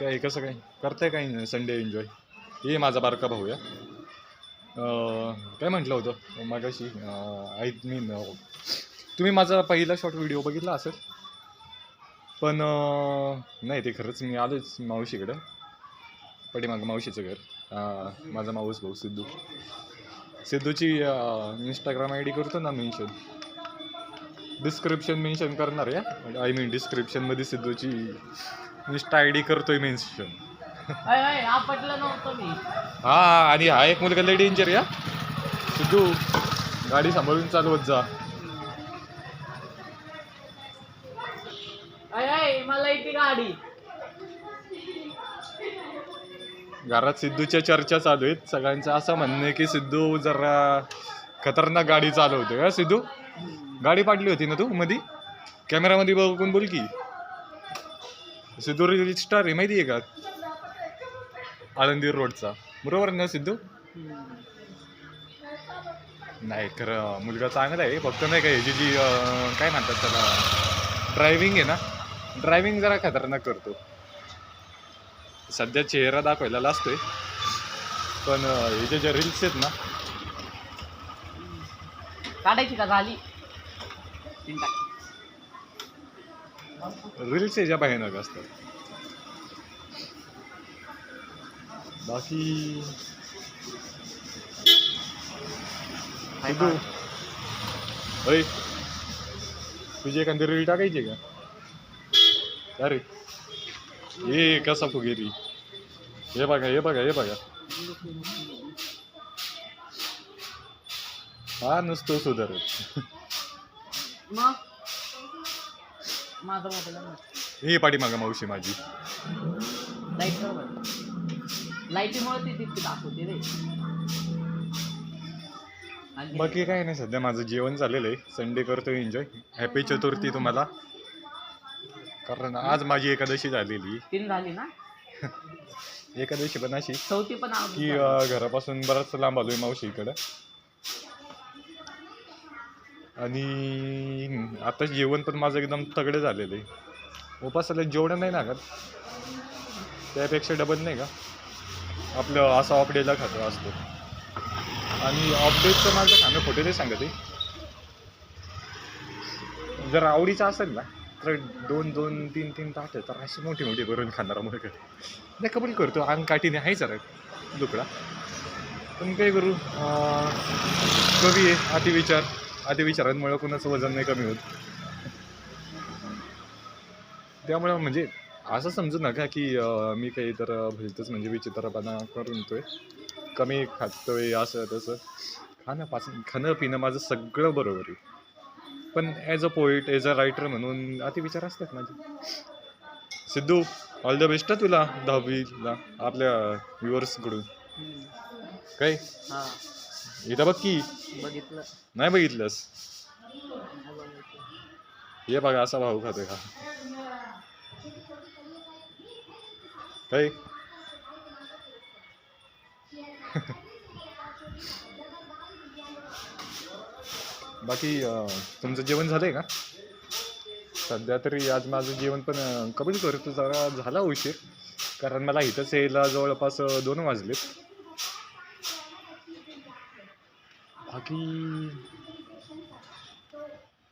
काय कसं काय? करताय काय संडे एन्जॉय ये माझा बारका भाऊ या. काय म्हटलं होतं? मागाशी आय मीन तुम्ही माझा पहिला शॉर्ट व्हिडिओ बघितला असेल. पण नाही ते खरंच मी आलोच मावशीकडं. मग मावशीचं घर. माझा माऊस भाऊ सिद्धू. सिद्धूची इंस्टाग्राम आय डी करतो ना मेन्शन डिस्क्रिप्शन मेन्शन करणार या. आय मीन डिस्क्रिप्शनमध्ये सिद्धूची इंस्टा आय डी करतोय मेन्शन हा आणि हा एक मुलगा लय डेंजर या सिद्धू गाडी सांभाळून चालवत जा. मला गाडी. घरात सिद्धूच्या चर्चा चालू आहेत. सगळ्यांचं असं म्हणणं आहे की सिद्धू जरा खतरनाक गाडी चालवतोय. सिद्धू? गाडी पाडली होती ना तू मधी? कॅमेरामध्ये बघून बोल की. सिद्धू रील आहे माहिती आहे का? आळंदी रोडचा बरोबर ना सिद्धू? नाही खरं मुलगा चांगला आहे. फक्त नाही का ह्याची जी काय म्हणतात त्याला? ड्रायव्हिंग आहे ना? ड्रायव्हिंग जरा खतरनाक करतो. सध्या चेहरा दाखवायला असतोय पण अं, हे जे रील्स आहेत ना काढायची का झाली? रील्स याच्या भयानक असतात. बाकी? अय तुझी एखादी रील टाकायची का? अरे ये कसा फुगेरी? हे बघा हे बघा हे बघा. हा नुसतो सुधारत. मग? माझा मोबाईल हे पाठीमागा मावशी माझी. लाइट लाईटीमुळे ती तितकी दाखवते रे. आणि बाकी काय नाही सध्या माझं जेवण झालेलं आहे. संडे करतो एन्जॉय हॅपी चतुर्थी तुम्हाला. कारण आज माझी एकादशी झालेली. तीन झाली ना? एकादशी पण अशी. चौथी पण की आवडली अं, घरापासून बराच लांब आलोय मावशीकडं. आणि आता जेवण पण माझं एकदम तगडे झालेलं आहे. उपासाला जेवढं नाही लागत त्यापेक्षा डबल नाही का? आपलं असं ऑफ डेला खातो असतो. आणि ऑफ डेचं माझं खाणं खोटे नाही सांगत आहे. जर आवडीचं असेल ना तर दोन दोन तीन तीन ताट तर अशी मोठी मोठी करून खाणारा मुलगा नाही कबूल करतो. अंग काठीने आहे जरा दुकडा. पण काय करू? कवी आहे अतिविचार. अतिविचारांमुळे कुणाचं वजन नाही कमी होत. त्यामुळं म्हणजे असं समजू नका की मी काही तर भलतंच म्हणजे विचित्रपणा करून येतोय कमी खातोय असं तसं. खाणं पासून खाणं पिणं माझं सगळं बरोबर आहे. पण as a poet as a writer म्हणून अतिविचार असतात माझे. सिद्धू ऑल द बेस्ट तुला दहावीला आपल्या व्ह्युअर्सकडून. काय? हा. इथं बघ की. बघितलं. नाही बघितलंस. हे बघा असा भाऊ खातोय का काय? बाकी तुमचं जेवण झालंय का? सध्या तरी आज माझं जेवण पण कबूल करतो जरा झाला उशीर. कारण मला इथंच यायला जवळपास दोन वाजलेत. बाकी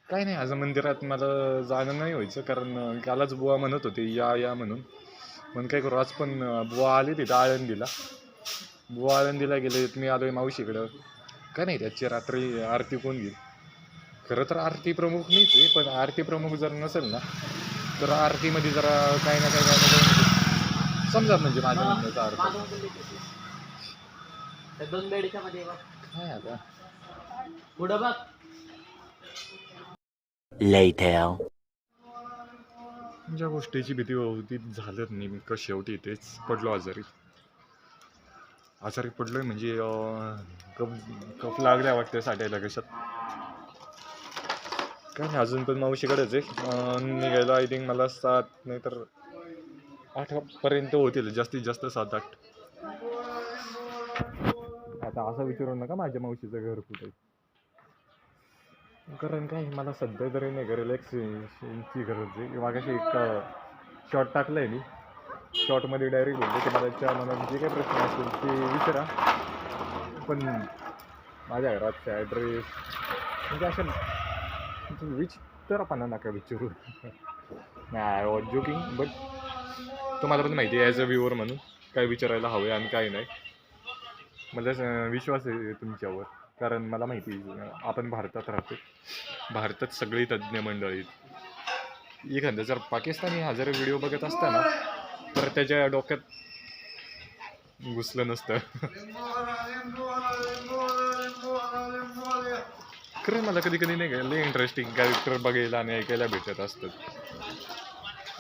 काय नाही आज मंदिरात मला जाणं नाही व्हायचं कारण कालच बुवा म्हणत होते या या म्हणून. पण काय करू आज पण बुवा आले तिथं आळंदीला. बुवा आळंदीला गेले मी आलोय मावशीकडं. काय नाही त्याची रात्री आरती कोण घेईल? खरं तर आरती प्रमुख मीच आहे पण आरती प्रमुख जर नसेल ना तर आरतीमध्ये जरा काही ना काही काही ना समजा म्हणजे माझ्या म्हणण्याचा अर्थ. काय आता? पुढं बघ. Later. ज्या गोष्टीची भीती होती झालं नेमकं शेवटी तेच पडलो आजारी. आजारी पडलोय म्हणजे अं, कफ कफ लागल्या वाटते साठायला कशात. काय नाही अजून पण मावशीकडेच आहे. अं, निघायला आय थिंक मला सात नाही तर आठपर्यंत होतील जास्तीत जास्त सात आठ. आता असं विचारू नका माझ्या मावशीचं घर कुठे आहे. कारण काय मला सध्या तरी नाही का रिलॅक्सेशनची गरज आहे. मागाशी एक शॉर्ट टाकलं आहे मी. शॉर्टमध्ये डायरेक्ट बोलतो की मला त्या मनात जे काही प्रश्न असतील ते विचारा. पण माझ्या घराचा ॲड्रेस म्हणजे अशा विचित्रपणा नका विचारू. नाही वॉज जोकिंग बट तुम्हाला पण माहिती आहे ॲज अ व्ह्युअर म्हणून. काय विचारायला हवं आहे आणि काय नाही. मला विश्वास आहे तुमच्यावर. कारण मला माहिती आपण भारतात राहतो. भारतात सगळी तज्ज्ञ मंडळी. आहेत. एखादं जर पाकिस्तानी हा जर व्हिडिओ बघत असता ना तर त्याच्या डोक्यात घुसलं नसतं. खरं मला कधी कधी नाही का लय इंटरेस्टिंग कॅरेक्टर बघायला आणि ऐकायला भेटत असतात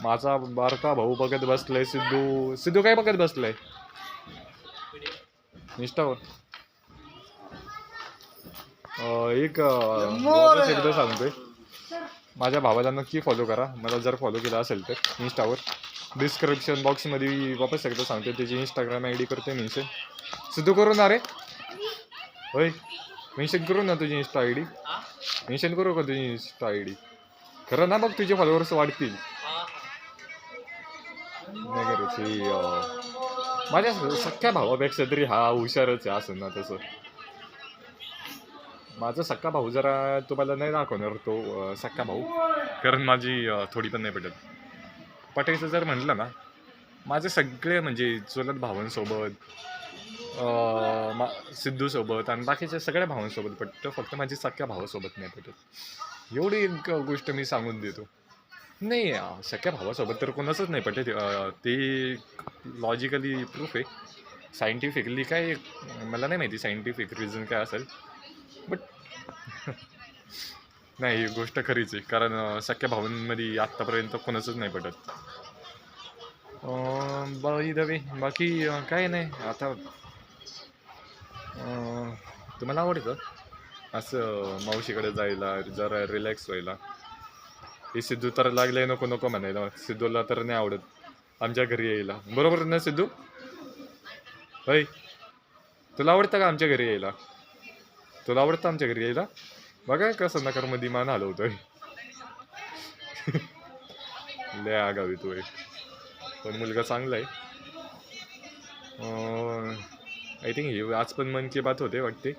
माझा बारका भाऊ बघत बसलाय सिद्धू. सिद्धू काय बघत बसलाय? इंस्टावर अं, एक अं, वापस एकदा सांगतोय. माझ्या भावाला नक्की फॉलो करा. मला जर फॉलो केला असेल तर इंस्टावर डिस्क्रिप्शन बॉक्समध्ये वापस एकदा सांगतो त्याची इंस्टाग्राम आय डी करते मेन्शन सिद्धू करू ना रे. होय. मेन्शन करू ना तुझी इंस्टा आय डी मेन्शन करू का तुझी इंस्टा आय डी खरं ना मग तुझे फॉलोअर्स वाढतील. नाही करायची अं, माझ्या सख्या भावापेक्षा तरी हा हुशारच आहे असं ना तसं. माझा सक्का भाऊ जरा तुम्हाला नाही दाखवणार तो सक्का भाऊ. कारण माझी थोडी पण नाही पटत पटायचं जर म्हटलं ना माझे सगळे म्हणजे चुलत भावांसोबत मा सिद्धूसोबत आणि बाकीच्या सगळ्या भावांसोबत पटतं फक्त माझी सख्या भावासोबत नाही पटत एवढी एक गोष्ट मी सांगून देतो. नाही सख्या भावासोबत तर कोणाचंच नाही पटत ते लॉजिकली प्रूफ आहे. सायंटिफिकली काय मला नाही माहिती सायंटिफिक रिझन काय असेल. बट नाही ही गोष्ट खरीच आहे. कारण सख्या भावांमध्ये आत्तापर्यंत कोणाचंच नाही पटत. बाई दवे बाकी काय नाही. आता तुम्हाला आवडतं? असं मावशीकडे जायला जरा रिलॅक्स व्हायला. हे सिद्धू तर लागले नको नको म्हणायला. सिद्धूला तर नाही आवडत. आमच्या घरी यायला. बरोबर ना सिद्धू? होय. तुला आवडतं का आमच्या घरी यायला? तुला आवडतं आमच्या घरी यायला बघा का संध्याकाळमध्ये मान हलवतोय. लय आगावी तू एक. पण मुलगा चांगला आहे आय थिंक हे आज पण मन की बात होते वाटते.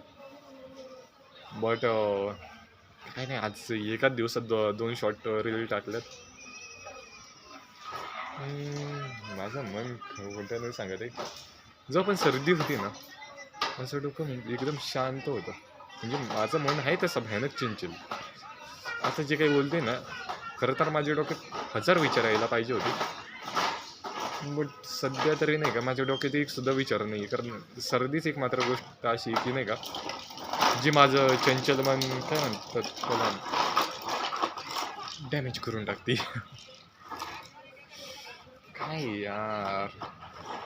बट काय नाही आज एकाच दिवसात दो दोन शॉर्ट रील टाकल्यात. माझं मन कोणत्या सांगत आहे. जो पण सर्दी होती ना असं डोकं एकदम शांत होतं. म्हणजे माझं मन आहे तसं भयानक चिंचल. आता जे काही बोलते ना खरं तर माझ्या डोक्यात हजार विचार यायला पाहिजे होते. बट सध्या तरी नाही का माझ्या डोक्यात एक सुद्धा विचार नाही कारण सर्दीच एक मात्र गोष्ट अशी की नाही का जी माझं चंचल मन काय म्हणतात त्याला? डॅमेज करून टाकते. काय यार.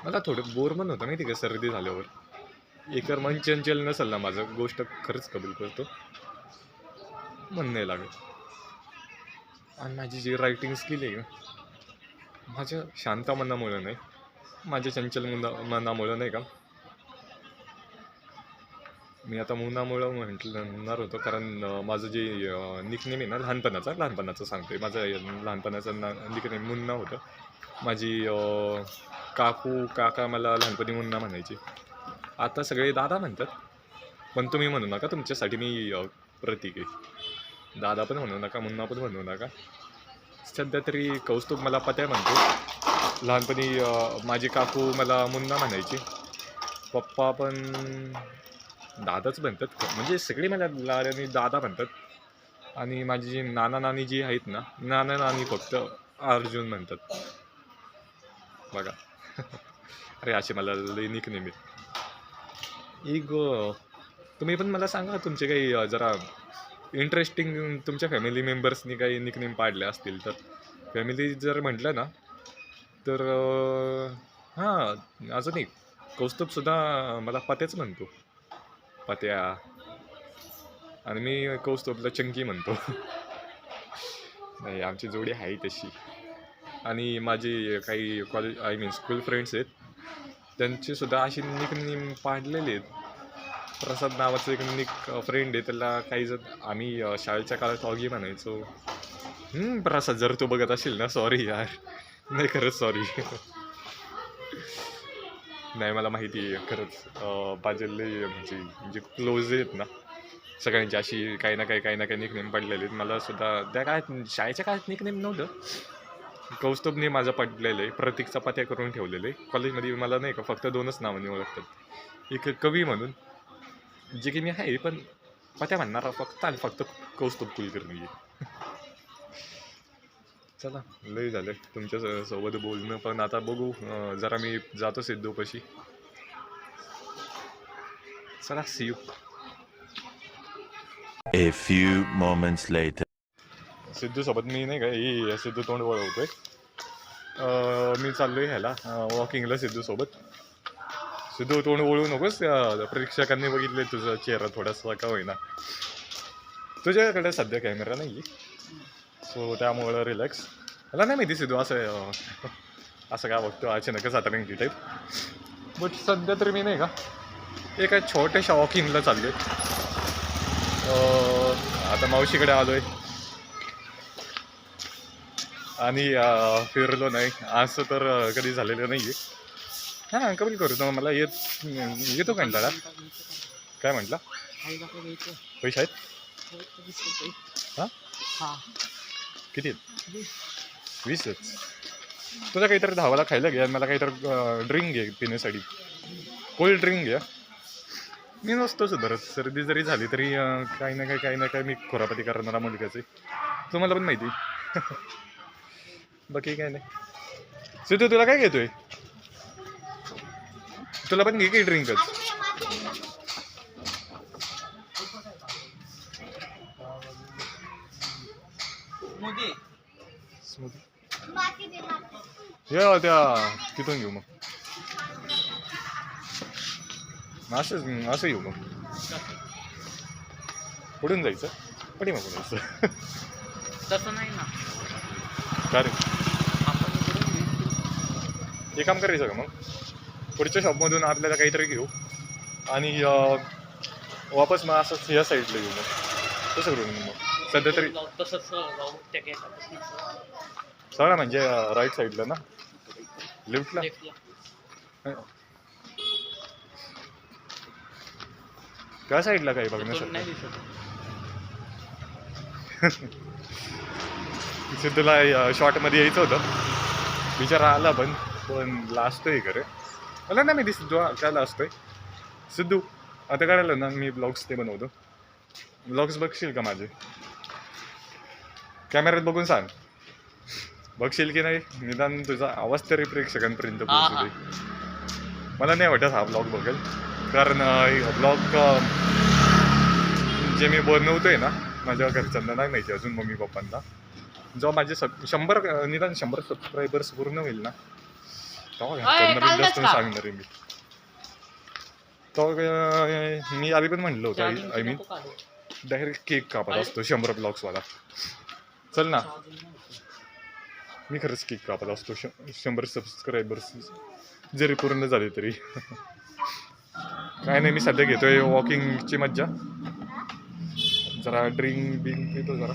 मला थोडं बोर मन होतं माहिती का सर्दी झाल्यावर. एकर मन चंचल नसेल ना माझं. गोष्ट खरंच कबूल करतो. मन नाही लागत आणि माझी जी रायटिंग स्किल आहे ना माझ्या शांत मनामुळं नाही. माझ्या चंचल मना मनामुळं नाही का? मी आता मुनामुळं म्हटलं म्हणणार होतो कारण माझं जे निकनेम आहे ना लहानपणाचा लहानपणाचं सांगतोय. माझं लहानपणाचं ना निकनेम मुन्ना होतं. माझी काकू काका मला लहानपणी मुन्ना म्हणायची. आता सगळे दादा म्हणतात. पण तुम्ही म्हणू नका तुमच्यासाठी मी प्रतीक आहे. दादा पण म्हणू नका मुन्ना पण म्हणू नका. सध्या तरी कौस्तुभ मला पत्या म्हणतो. लहानपणी माझी काकू मला मुन्ना म्हणायची. पप्पा पण दादाच म्हणतात. म्हणजे सगळे मला लाड्याने दादा म्हणतात. आणि माझी जी नाना नानी जी आहेत ना नाना नानी फक्त अर्जुन म्हणतात. बघा. अरे असे मला लैनिक निमित्त आहेत एक तुम्ही पण मला सांगा तुमचे काही जरा इंटरेस्टिंग तुमच्या फॅमिली मेंबर्सनी काही निकनेम पाडले असतील तर. फॅमिली जर म्हटलं ना तर हां अजून एक. कौस्तुभसुद्धा मला पत्याच म्हणतो. पत्या. आणि मी कौस्तुभला चंकी म्हणतो. नाही आमची जोडी आहे तशी. आणि माझी काही college I mean school friends आहेत. त्यांचीसुद्धा अशी अशी निकनेम पाडलेले आहेत. प्रसाद नावाचं एक निक फ्रेंड आहे. त्याला काही जर आम्ही शाळेच्या काळात ऑगी म्हणायचो. प्रसाद जर तू बघत असेल ना सॉरी यार. नाही खरंच सॉरी नाही मला माहिती आहे खरंच. बाजलले म्हणजे म्हणजे क्लोज आहेत ना सगळ्यांची अशी काही ना काही काही ना काही निकनेम पडलेले आहेत. मला सुद्धा त्या काळात शाळेच्या काळात निकनेम नव्हतं. कौस्तुभने माझं पडलेलं आहे. प्रतीक चपात्या करून ठेवलेलं आहे. कॉलेजमध्ये मला नाही का फक्त दोनच नावांनी ओळखतात एक कवी म्हणून जे की मी आहे पण पत्या म्हणणार फक्त आणि फक्त कौस्तुभ कुलकर्णी आहे. चला लय झालं. तुमच्यासोबत बोलणं पण आता बघू. जरा मी जातो सिद्धूपाशी. चला see you A few moments later. सिद्धूसोबत मी नाही का ही सिद्धू तोंड वळवतोय अं, मी चाललोय ह्याला वॉकिंगला सिद्धूसोबत सिद्धू तोंड वळू नकोस प्रेक्षकांनी बघितले तुझा चेहरा थोडासा का होईना. तुझ्याकडे सध्या कॅमेरा नाही सो त्यामुळं रिलॅक्स मला नाही माहिती सिद्धू असं असं काय बघतो अचानकच आता रंगी टाईप बट सध्या तरी मी नाही का एका छोट्याशा वॉकिंगला चाललोय. अं, आता मावशीकडे आलोय. आणि फिरलो नाही. असं तर कधी झालेलं नाही आहे हां कबूल करतो मला येत येतो कंटाळा? काय म्हटला? पैसे आहेत? हां? किती आहेत? वीसच तुला काहीतरी धावाला खायला घ्या आणि मला काहीतरी ड्रिंक घे पिण्यासाठी. कोल्ड ड्रिंक घ्या मी नसतो सुधारत. सर्दी जरी झाली तरी काही ना काही काही ना काही मी खोरापती करणारा मुलगाच आहे. तुम्हाला पण माहिती बाकी काय नाही. सिद्धू तुला काय घेतोय? तुला पण घे की ड्रिंकच मोदी. या त्या तिथून घेऊ मग. असंच असं येऊ मग. पुढून जायचं? पडी मग जायचं? तसं नाही ना. का हे काम करायचं का मग. पुढच्या शॉपमधून आपल्याला काहीतरी घेऊ. आणि वापस मग असंच या साईडला घेऊ मग. तसं करू मग. सध्या तरी सगळं म्हणजे राईट साईडला ना? लिफ्टला त्या साईडला काही दिसत. सिद्धूला शॉर्टमध्ये यायचं होतं. विचार आला पण. पण लाजतोय खरे. मला नाही माहिती सिद्धू काय लाजतोय सिद्धू आता कळालं ना मी ब्लॉग्स ते बनवतो. ब्लॉग्स बघशील का माझे? कॅमेऱ्यात बघून सांग. बघशील की नाही? निदान तुझा आवाज तरी प्रेक्षकांपर्यंत पोहोचू दे. मला नाही वाटत हा ब्लॉग बघेल. कारण ब्लॉग जे मी बनवतोय ना माझ्या घरच्यांना नाही माहिती अजून मम्मी पप्पांना जेव्हा माझे शंभर निदान शंभर सबस्क्रायबर्स पूर्ण होईल ना सांगणार आहे मी. तेव्हा अं, मी आधी पण म्हणलं होतं आय मीन डायरेक्ट केक कापत असतो शंभर ब्लॉक्सवाला चल ना. मी खरंच केक कापत असतो शंभर सबस्क्रायबर्स जरी पूर्ण झाले तरी. काय नाही मी सध्या घेतोय वॉकिंगची मज्जा. जरा ड्रिंक बिंक पितो जरा.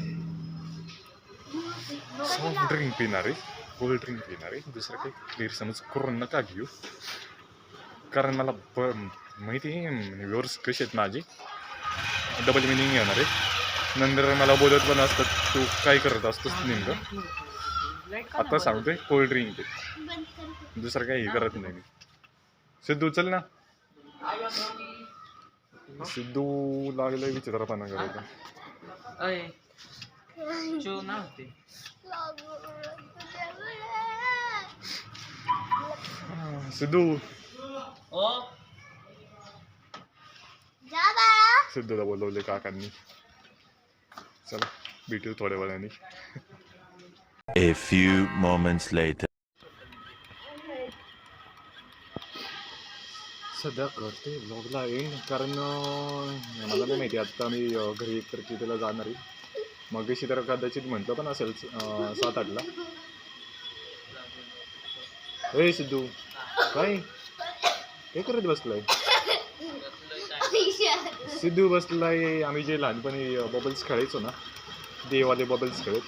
सॉफ्ट ड्रिंक पिणार आहे. कोल्ड ड्रिंक पिणार आहे. दुसरं काही गैरसमज करून नका घेऊ. कारण मला ब माहिती आहे व्ह्युअर्स कसे आहेत माझे. डबल मिनिंग येणार आहे. नंतर मला बोलत पण असतात तू काय करत असतोस नेमकं? आता सांगतोय कोल्ड ड्रिंक दुसरं काही हे करत नाही मी. सिद्धू चल ना. सिद्धू लागलाय विचित्रपणा करायचा अय चो ना होते हा, सिद्धू ओ सिद्धूला बोलवले काकांनी चला भेटू थोड्या वेळाने A few moments later. सध्या करते ब्लॉगला येईन कारण मला नाही माहिती आता मी घरी एक तर तिथेला जाणार आहे मग तर कदाचित म्हटलं पण असेल सात आठला ए सिद्धू काय? हे करत बसलाय. सिद्धू बसलाय आम्ही जे लहानपणी बबल्स खेळायचो ना देवाले बबल्स खेळत.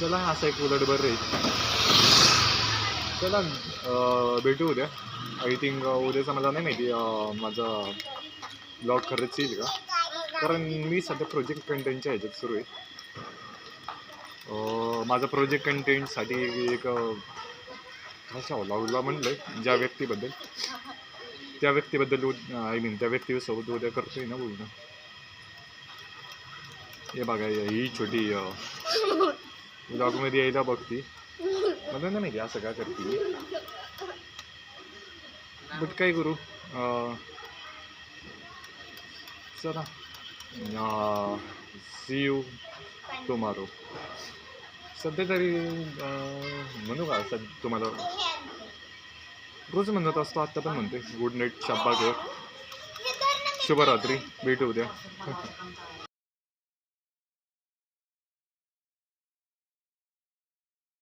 चला असा एक उलट बरं आहे चला अं, भेटू उद्या. आय थिंक उद्याचा मला नाही माहिती अं, माझा ब्लॉग खरंच येईल का? कारण मी सध्या प्रोजेक्ट कंटेंटच्या ह्याच्यात सुरू आहे. माझा प्रोजेक्ट कंटेंटसाठी एक असा लावला म्हणलं ज्या व्यक्तीबद्दल. त्या व्यक्तीबद्दल आय मीन त्या व्यक्तीसोबत उद्या करतो आहे ना बोलणं. हे बघा ही छोटी ब्लॉगमध्ये यायला बघती. मला नाही माहिती असं का करते बट काय करू? चला. सी यू टुमारो सध्या तरी म्हणू का सध्या तुम्हाला रोज म्हणत असतो आत्ता पण म्हणते गुड नाईट शब्बा घर शुभरात्री भेटू उद्या